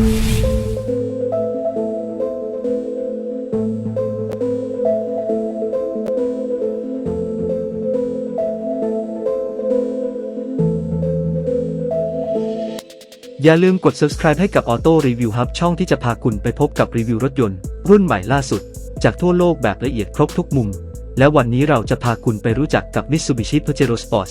อย่าลืมกด subscribe ให้กับ Auto Review Hub ช่องที่จะพาคุณไปพบกับรีวิวรถยนต์ รุ่นใหม่ล่าสุด จากทั่วโลกแบบละเอียดครบทุกมุม และวันนี้เราจะพาคุณไปรู้จักกับ Mitsubishi Pajero Sport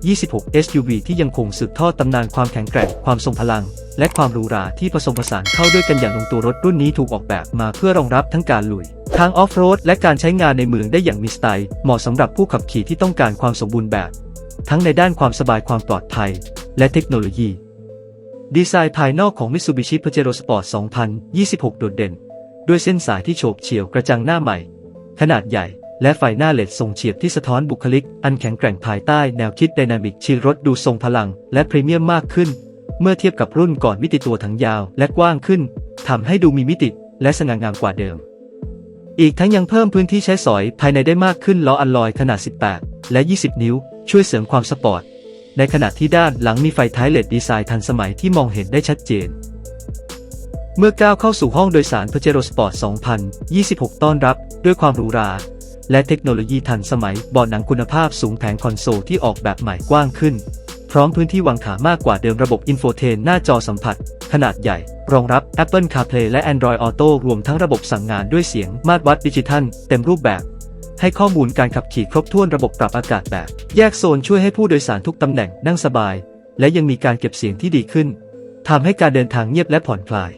2026 SUV ที่ยังคงสืบทอดตำนานความแข็งแกร่ง ความทรงพลัง และความหรูหราที่ผสมผสานเข้าด้วยกันอย่างลงตัวรถรุ่นนี้ถูกออกแบบมาเพื่อรองรับทั้งการลุย ทางออฟโรดและการใช้งานในเมืองได้อย่างมีสไตล์ เหมาะสำหรับผู้ขับขี่ที่ต้องการความสมบูรณ์แบบ ทั้งในด้านความสบายความปลอดภัย และเทคโนโลยี ดีไซน์ภายนอกของ Mitsubishi Pajero Sport 2026 โดดเด่น ด้วยเส้นสายที่โฉบเฉี่ยวกระจังหน้าใหม่ ขนาดใหญ่ และไฟหน้าเลดทรงเฉียบที่สะท้อนบุคลิก อันแข็งแกร่งภายใต้แนวคิดไดนามิกชีรถดูทรงพลัง และพรีเมียมมากขึ้น เมื่อเทียบกับรุ่นก่อนมิติตัวถังยาวและกว้างขึ้นทำให้ดูมีมิติและสง่างามกว่าเดิม อีกทั้งยังเพิ่มพื้นที่ใช้สอยภายในได้มากขึ้นล้ออัลลอยขนาด 18 และ 20 นิ้ว ช่วยเสริมความสปอร์ต ในขณะที่ด้านหลังมีไฟท้ายเลดดีไซน์ทันสมัยที่มองเห็นได้ชัดเจนเมื่อก้าวเข้าสู่ห้องโดยสาร Pajero Sport 2026 ต้อนรับ ด้วยความหรูหรา และเทคโนโลยีทันสมัยเบาะหนังคุณภาพสูงแผงคอนโซลที่ออกแบบใหม่กว้างขึ้น พร้อมพื้นที่วางขามากกว่าเดิมระบบอินโฟเทนหน้าจอสัมผัส ขนาดใหญ่ รองรับ Apple CarPlay และ Android Auto รวมทั้งระบบสั่งงานด้วยเสียงมาตรวัดดิจิทัล เต็มรูปแบบ ให้ข้อมูลการขับขี่ครบถ้วนระบบปรับอากาศแบบ แยกโซนช่วยให้ผู้โดยสารทุกตำแหน่งนั่งสบาย และยังมีการเก็บเสียงที่ดีขึ้นทำให้การเดินทางเงียบและผ่อนคลาย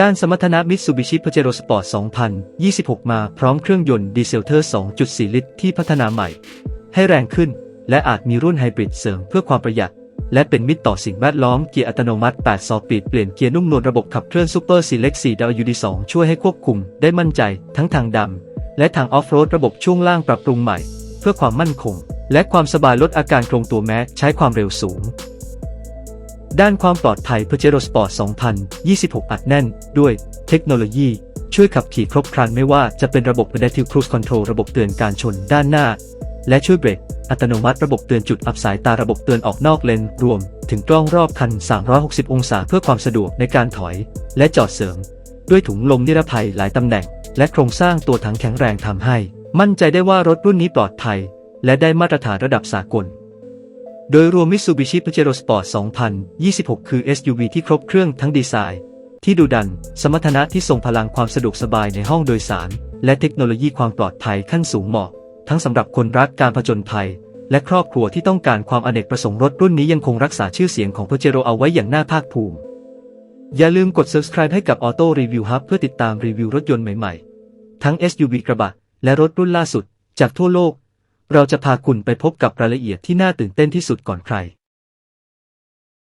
ด้านสมรรถนะ Mitsubishi Pajero Sport 2026 มาพร้อมเครื่องยนต์ดีเซลเทอร์ 2.4 ลิตร ที่พัฒนาใหม่ ให้แรงขึ้น และอาจมีรุ่นไฮบริดเสริมเพื่อความประหยัด และเป็นมิตรต่อสิ่งแวดล้อมเกียร์อัตโนมัติ8สอปีดเปลี่ยนเกียร์นุ่มนวลระบบขับเคลื่อน Super Select 4 WD2 ช่วยให้ควบคุมได้มั่นใจทั้งทางดำและทางออฟโรดระบบช่วงล่างปรับปรุงใหม่ เพื่อความมั่นคง และความสบายลดอาการโครงตัวแม้ใช้ความเร็วสูง ด้านความปลอดภัย Pajero Sport 2026 อัดแน่น ด้วยเทคโนโลยี ช่วยขับขี่ครบครันไม่ว่าจะเป็นระบบ Adaptive Cruise Control ระบบเตือนการชนด้านหน้า และช่วยเบรก อัตโนมัติระบบเตือนจุดอับสายตาระบบเตือนออกนอกเลน รวม ถึงกล้องรอบคัน 360 องศาเพื่อความสะดวกในการถอย และจอดเสริม ด้วยถุงลมนิรภัยหลายตำแหน่ง และโครงสร้างตัวถังแข็งแรงทำให้ มั่นใจได้ว่ารถรุ่นนี้ปลอดภัย และได้มาตรฐานระดับสากล โดยรวม Mitsubishi Pajero Sport 2026 คือ SUV ที่ครบเครื่องทั้งดีไซน์ ที่ดูดัน สมรรถนะที่ทรงพลังความสะดวกสบายในห้องโดยสาร และเทคโนโลยีความปลอดภัยขั้นสูงเหมาะ ทั้งสำหรับคนรักการผจญภัย และครอบครัวที่ต้องการความอเนกประสงค์รถรุ่นนี้ยังคงรักษาชื่อเสียงของ Pajero เอาไว้อย่างน่าภาคภูมิ อย่าลืมกด subscribe ให้กับ Auto Review Hub เพื่อติดตามรีวิวรถยนต์ใหม่ๆ ทั้ง SUV กระบะและรถรุ่นล่าสุด จากทั่วโลก เราจะพาคุณไปพบกับรายละเอียดที่น่าตื่นเต้นที่สุดก่อนใคร